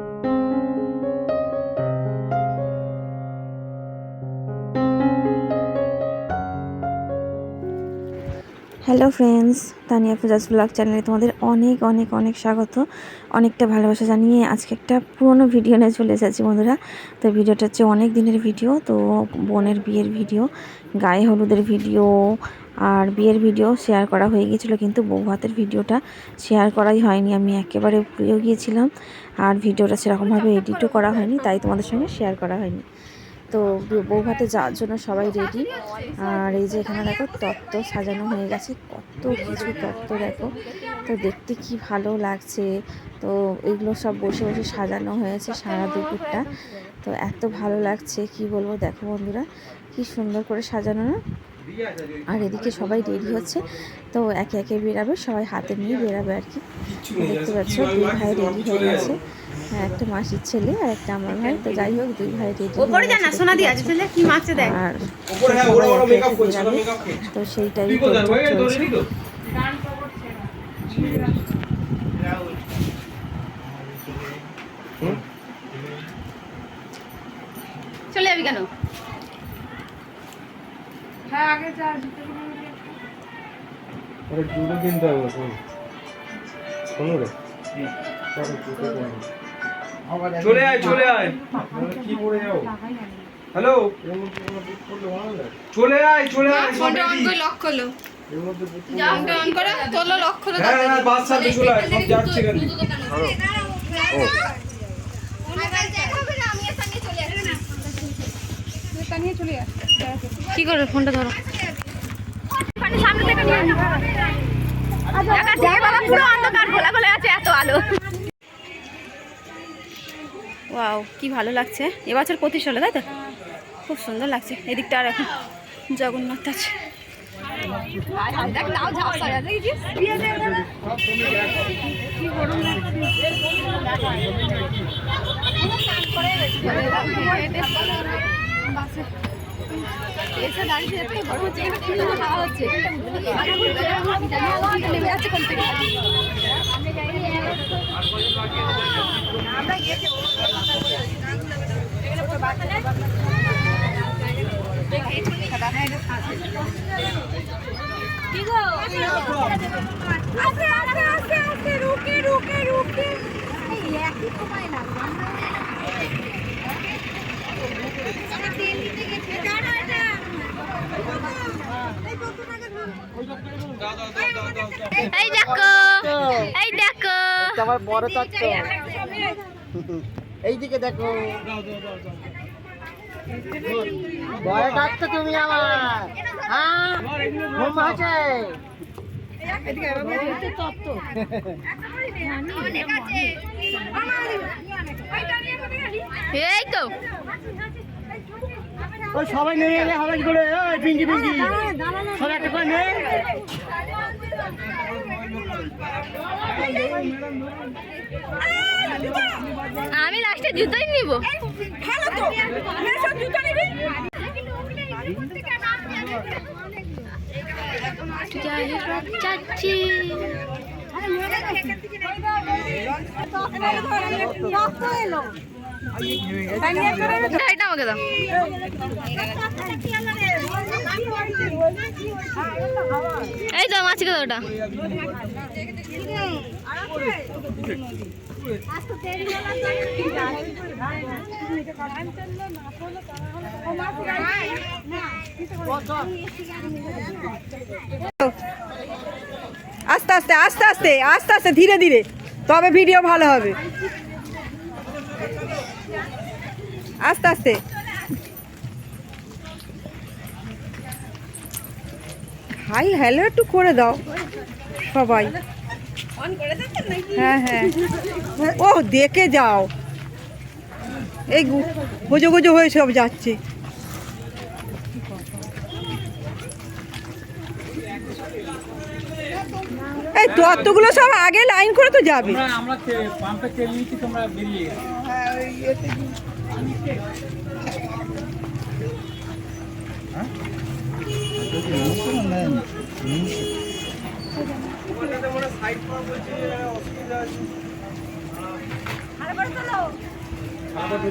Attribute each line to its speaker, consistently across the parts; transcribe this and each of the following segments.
Speaker 1: Thank you. Hello friends Tania ফুজাস blog চ্যানেলে তোমাদের অনেক অনেক অনেক স্বাগত। অনেকটা ভালোবাসা জানিয়ে আজকে একটা পুরনো ভিডিও নিয়ে চলে এসেছি বন্ধুরা। তো ভিডিওটা হচ্ছে অনেক দিনের ভিডিও, তো বোনের বিয়ের ভিডিও, গায়ে হলুদের ভিডিও আর বিয়ের ভিডিও শেয়ার করা হয়ে গিয়েছিল, কিন্তু বউ ভাতের ভিডিওটা শেয়ার করাই হয়নি। আমি একেবারে ভুলেও গিয়েছিলাম। আর ভিডিওটা সেরকমভাবে এডিটও করা হয়নি, তাই তোমাদের সঙ্গে শেয়ার করা হয়নি। তো বউ ভাতে যাওয়ার জন্য সবাই রেডি আর এই যে এখানে দেখো, তত্ত্ব সাজানো হয়ে গেছে। কত কিছু তত্ত্ব দেখো। তো দেখতে কি ভালো লাগছে। তো এগুলো সব বসে বসে সাজানো হয়েছে সারা দুপুরটা। তো এত ভালো লাগছে, কি বলব? দেখো বন্ধুরা, কি সুন্দর করে সাজানো না? আর এদিকে সবাই রেডি হচ্ছে। তো একে একে বেরাবে, সবাই হাতে নিয়ে বেরাবে আর কি। দেখতে পাচ্ছ দুই ভাই রেডি হয়ে গেছে। হ্যাঁ একটা মাসির ছেলে আর একটা আমার ভাই। তো যাই হোক দুই ভাই
Speaker 2: ওপরে যা না সোনা দিয়ে ছেলে কি মারছে দেখ।
Speaker 1: আর
Speaker 3: ওপরে হ্যাঁ ওরা ওরা মেকআপ করছে ওরা মেকআপ করছে।
Speaker 1: তো সেইটাই
Speaker 3: হয়ে
Speaker 1: চলছে।
Speaker 2: চলে যাবি কেন?
Speaker 4: ওরে জুতো কিনতে হবে শোন। শোনো রে
Speaker 3: চলে আয় চলে আয়।
Speaker 4: কি যাও?
Speaker 3: হ্যালো?
Speaker 4: কোনো
Speaker 3: চলে আয় চলে আয়
Speaker 2: ফোনটা অন করে লক করল। ফোনটা অন করে তোলো লক করল
Speaker 3: হ্যাঁ হ্যাঁ বাস চলে আয় সব যাচ্ছে গাড়ি
Speaker 2: কি করবে? ফোনটা ধরো। সামনে থেকে নিয়ে বাবা পুরো অন্ধকার খোলা খোলা আছে এত আলো। ওয়াও কি ভালো লাগছে। এবছর পঁচিশ হলো, তাই তো? খুব সুন্দর লাগছে। এদিকটা আর এখন জগন্নাথ আছে আছে। এসে দাঁড়িয়ে এত গরম হচ্ছে এখানে হাওয়া হচ্ছে নেমে যাচ্ছে কোন থেকে
Speaker 5: আস্তে আস্তে আস্তে আস্তে রুকে রুকে রুকে একই সময় লাগবে আমরা তেল নিতে গেছি দাঁড়া এটা এই
Speaker 2: দেখো এই দেখো।
Speaker 6: আমার বড় তত্ত্ব এইদিকে দেখো। বড় তত্ত্ব তুমি আমার। হ্যাঁ ঘুম আছে
Speaker 2: এই তো।
Speaker 6: ওই সবাই নেমে এলে হবে কি করে? ওই পিঙ্কি পিঙ্কি। সবাই একটা করে নে।
Speaker 2: আমি লাস্টে জুতোই নিব।
Speaker 5: ভালো তো। সব জুতো নিবি?
Speaker 2: চাচ্ছি।
Speaker 5: এলো।
Speaker 2: এই তো মাছিকে দাও ওটা।
Speaker 7: আস্তে আস্তে আস্তে আস্তে আস্তে আস্তে ধীরে ধীরে। তবে ভিডিও ভালো হবে। আস্তে আস্তে। হাই হ্যালো একটু করে দাও সবাই। হ্যাঁ হ্যাঁ। ও, দেখে যাও। এই গুজো গুজো হয়ে সব যাচ্ছে। এই তত্ত্বগুলো সব আগে লাইন করে তো যাবে।
Speaker 4: আমরা পাম্পে তেল নিচ্ছি তোমরা বেরিয়ে
Speaker 3: তোমার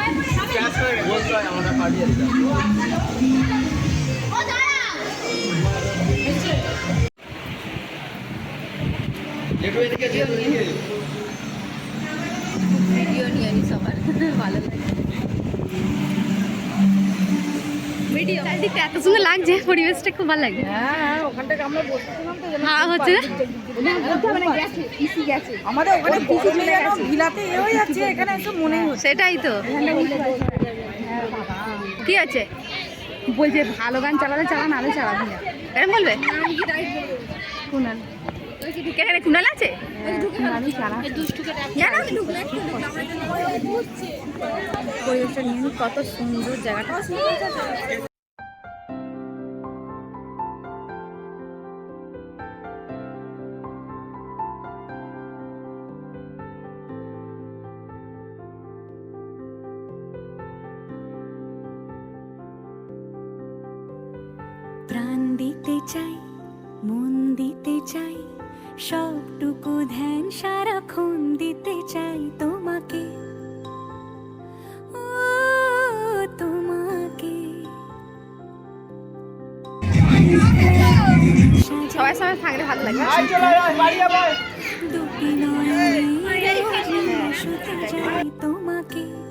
Speaker 2: ভিডিও নিয়ে নি সবার ভালো ভিডিও চারিদিকটা এত সুন্দর লাগছে পরিবেশটা খুব ভালো লাগছে
Speaker 7: হ্যাঁ ওখানটাকে আমরা বসেছিলাম তো
Speaker 2: হ্যাঁ হচ্ছে
Speaker 7: আমাদের ওখানে পিসি চলে গেল ভিলাতে এ হয়ে যাচ্ছে এখানে একটু মনে হচ্ছে।
Speaker 2: সেটাই তো। কি আছে?
Speaker 7: বলছে, ভালো গান চালালে চালান নালে চালাবি না।
Speaker 2: এরকম বলবে? কুনাল। পরিবেশটা নিয়ে কত সুন্দর জায়গাটা।
Speaker 8: দিতে চাই মন দিতে চাই সবটুকু ধ্যান সারাক্ষণ দিতে চাই তোমাকে। ও তোমাকে।
Speaker 2: সবাই সবাই থাকলে ভালো লাগবে
Speaker 8: দুটি চাই তোমাকে।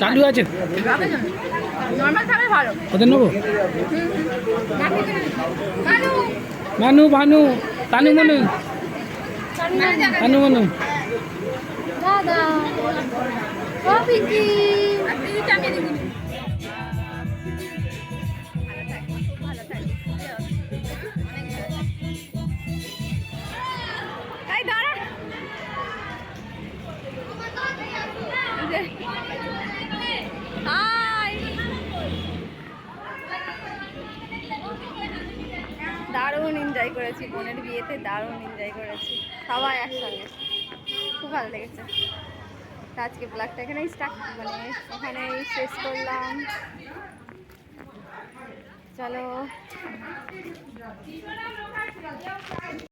Speaker 4: চালু আছে?
Speaker 2: নর্মাল
Speaker 4: ওদের নেব?
Speaker 2: মানু
Speaker 4: মানু ভানু। তানু মনু। তানু মনু।
Speaker 2: দাদা। দারুণ এনজয় করেছি, বোনের বিয়েতে দারুণ এনজয় করেছি, সবাই একসঙ্গে। খুব ভালো লেগেছে। আজকে ব্লগটা এখানেই স্টার্ট মানে ওখানেই শেষ করলাম। চলো।